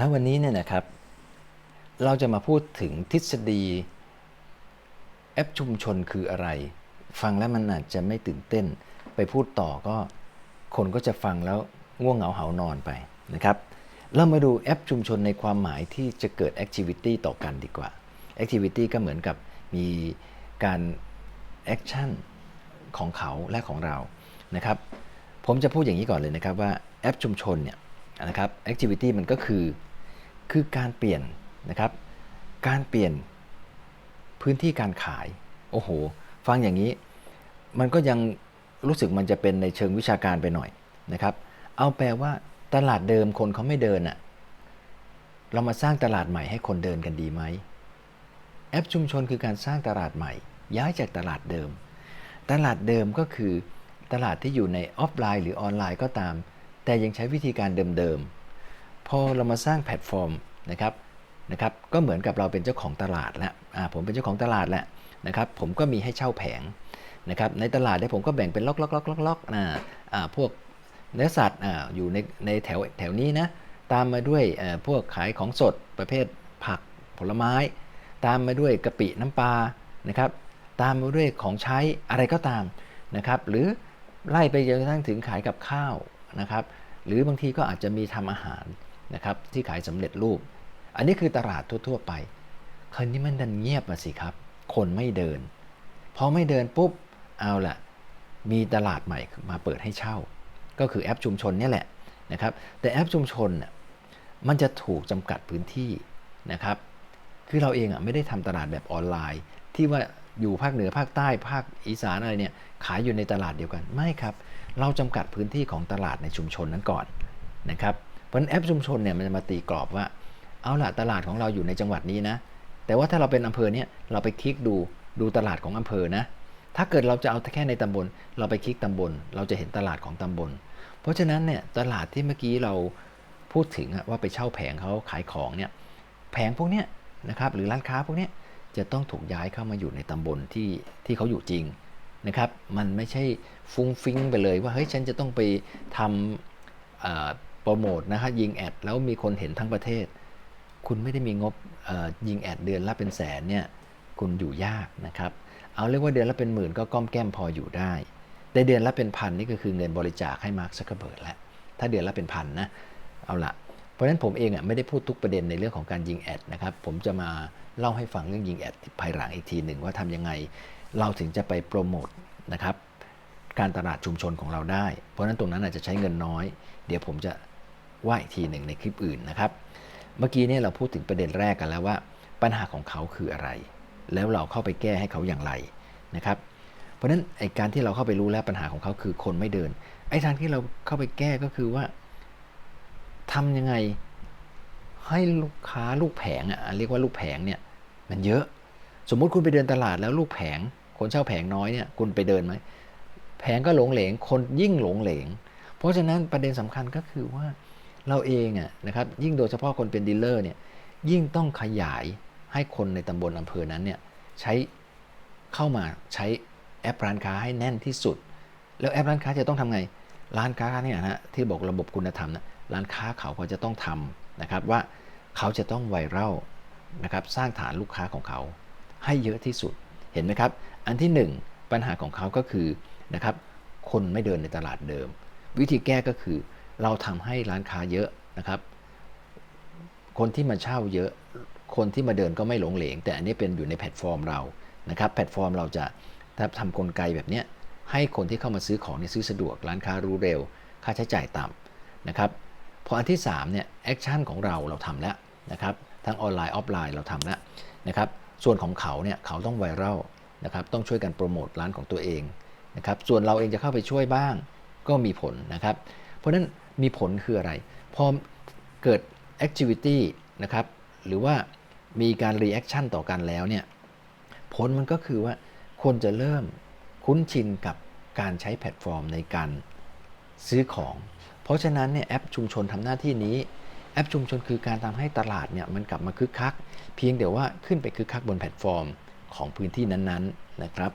ถ้าวันนี้เนี่ยนะครับ เราจะมาพูดถึงทฤษฎีแอปชุมชนคืออะไร ฟังแล้วมันอาจจะไม่ตื่นเต้น ไปพูดต่อก็คนก็จะฟังแล้วง่วงเหงาเหานอนไปนะครับ เรามาดูแอปชุมชนในความหมายที่จะเกิดแอคทิวิตี้ต่อกันดีกว่าแอคทิวิตี้ก็เหมือนกับมีการแอคชั่นของเขาและของเรานะครับ ผมจะพูดอย่างนี้ก่อนเลยนะครับว่าแอปชุมชนเนี่ยนะครับแอคทิวิตี้มันก็คือ คือการเปลี่ยนนะครับ การเปลี่ยนพื้นที่การขาย โอ้โห ฟังอย่างนี้ มันก็ยังรู้สึกมันจะเป็นในเชิงวิชาการไปหน่อยนะครับ เอาแปลว่าตลาดเดิมคนเขาไม่เดินอะเรามาสร้างตลาดใหม่ให้คนเดินกันดีไหม แอปชุมชนคือการสร้างตลาดใหม่ ย้ายจากตลาดเดิม ตลาดเดิมก็คือตลาดที่อยู่ในออฟไลน์หรือออนไลน์ก็ตาม แต่ยังใช้วิธีการเดิมๆ พอเรามาสร้างแพลตฟอร์มนะครับนะครับก็เหมือนกับเราเป็นเจ้าของตลาดแล้วผมเป็นเจ้าของตลาดแล้วนะครับผมก็มีให้เช่าแผงนะครับในตลาดเนี่ยผมก็แบ่งเป็นล็อกล็อกล็อกล็อกล็อกอ่าอ่าพวกเนื้อสัตว์ออยู่ในในแถวแถวนี้นะตามมาด้วยพวกขายของสดประเภทผักผลไม้ ตามมาด้วยกะปิน้ำปลานะครับตามมาด้วยของใช้อะไรก็ตามนะครับหรือไล่ไปจนกระทั่งถึงขายกับข้าวนะครับหรือบางทีก็อาจจะมีทำอาหาร นะครับที่ขายสำเร็จรูป อันนี้คือตลาดทั่ว ๆ ไปคราวนี้มันดันเงียบมาสิครับ คนไม่เดิน พอไม่เดินปุ๊บ เอาละมีตลาดใหม่มาเปิดให้เช่า ก็คือแอปชุมชนนี่แหละนะครับ แต่แอปชุมชนน่ะมันจะถูกจำกัดพื้นที่นะครับ คือเราเองอะไม่ได้ทำตลาดแบบออนไลน์ ที่ว่าอยู่ภาคเหนือภาคใต้ภาคอีสานอะไรเนี่ยขายอยู่ในตลาดเดียวกันไม่ครับ เราจำกัดพื้นที่ของตลาดในชุมชนนั้นก่อนนะครับ เพราะฉะนั้นแอปชุมชนเนี่ยมันจะมาตีกรอบว่า เอาล่ะตลาดของเราอยู่ในจังหวัดนี้นะ แต่ว่าถ้าเราเป็นอำเภอเนี่ยเราไปคลิกดูดูตลาดของอำเภอนะ ถ้าเกิดเราจะเอาแค่ในตำบล เราไปคลิกตำบล เราจะเห็นตลาดของตำบล เพราะฉะนั้นเนี่ยตลาดที่เมื่อกี้เราพูดถึงว่าไปเช่าแผงเขาขายของเนี่ยแผงพวกเนี้ยนะครับหรือร้านค้าพวกเนี้ยจะต้องถูกย้ายเข้ามาอยู่ในตำบลที่ที่เขาอยู่จริงนะครับมันไม่ใช่ฟุ้งฟิ้งไปเลยว่าเฮ้ยฉันจะต้องไปทำ โปรโมทนะฮะยิงแอดแล้วมีคนเห็นทั้งประเทศ คุณไม่ได้มีงบยิงแอดเดือนละเป็นแสนเนี่ยคุณอยู่ยากนะครับ เอาเรียกว่าเดือนละเป็นหมื่นก็ก้อมแก้มพออยู่ได้แต่เดือนละเป็นพันนี่ก็คือเงินบริจาคให้มาร์คซักเคอร์เบิร์ดแล้วถ้าเดือนละเป็นพันนะเอาละเพราะฉะนั้นผมเองอะไม่ได้พูดทุกประเด็นในเรื่องของการยิงแอดนะครับผมจะมาเล่าให้ฟังเรื่องยิงแอดภายหลังอีกทีหนึ่งว่าทำยังไงเราถึงจะไปโปรโมทนะครับการตลาดชุมชนของเราได้ เพราะฉะนั้นตรงนั้นอาจจะใช้เงินน้อย เดี๋ยวผมจะ ว่าอีกทีหนึ่งในคลิปอื่นนะครับ เมื่อกี้เนี่ยเราพูดถึงประเด็นแรกกันแล้วว่า ปัญหาของเขาคืออะไร แล้วเราเข้าไปแก้ให้เขาอย่างไรนะครับ เพราะฉะนั้นไอการที่เราเข้าไปรู้แล้วปัญหาของเขาคือคนไม่เดิน ไอ้ทางที่เราเข้าไปแก้ก็คือว่าทำยังไงให้ลูกค้าลูกแผงอะเรียกว่าลูกแผงเนี่ยมันเยอะ สมมุติคุณไปเดินตลาดแล้วลูกแผง คนเช่าแผงน้อยเนี่ยคุณไปเดินไหมแผงก็หลงเหลงคนยิ่งหลงเหลง เพราะฉะนั้นประเด็นสำคัญก็คือว่า เราเองอะนะครับยิ่งโดยเฉพาะคนเป็นดีลเลอร์เนี่ยยิ่งต้องขยายให้คนในตำบลอำเภอนั้นเนี่ยใช้เข้ามาใช้แอปร้านค้าให้แน่นที่สุด แล้วแอปร้านค้าจะต้องทำไง ร้านค้าเนี่ยนะที่บอกระบบคุณธรรมนะร้านค้าเขาก็จะต้องทำนะครับว่าเขาจะต้องไวรัลนะครับสร้างฐานลูกค้าของเขา ให้เยอะที่สุดเห็นไหมครับ อันที่หนึ่งปัญหาของเขาก็คือนะครับคนไม่เดินในตลาดเดิม วิธีแก้ก็คือ เราทำให้ร้านค้าเยอะนะครับ คนที่มาเช่าเยอะ คนที่มาเดินก็ไม่หลงเหลง แต่อันนี้เป็นอยู่ในแพลตฟอร์มเรานะครับแพลตฟอร์มเราจะทำกลไกแบบนี้ให้คนที่เข้ามาซื้อของเนี่ยซื้อสะดวกร้านค้ารู้เร็ว ค่าใช้จ่ายต่ำนะครับพออันที่3เนี่ยแอคชั่นของเราเราทำแล้วนะครับทั้งออนไลน์ออฟไลน์เราทำแล้วนะครับส่วนของเขาเนี่ยเขาต้องไวรัลนะครับต้องช่วยกันโปรโมทร้านของตัวเองนะครับส่วนเราเองจะเข้าไปช่วยบ้างก็มีผลนะครับ เพราะนั้นมีผลคืออะไร พอเกิด activity นะครับ หรือว่ามีการ reaction ต่อกันแล้วเนี่ย ผลมันก็คือว่าคนจะเริ่มคุ้นชินกับการใช้แพลตฟอร์มในการซื้อของ เพราะฉะนั้นเนี่ยแอปชุมชนทำหน้าที่นี้ แอปชุมชนคือการทำให้ตลาดเนี่ยมันกลับมาคึกคัก เพียงเดี๋ยวว่าขึ้นไปคึกคักบนแพลตฟอร์มของพื้นที่นั้นๆนะครับ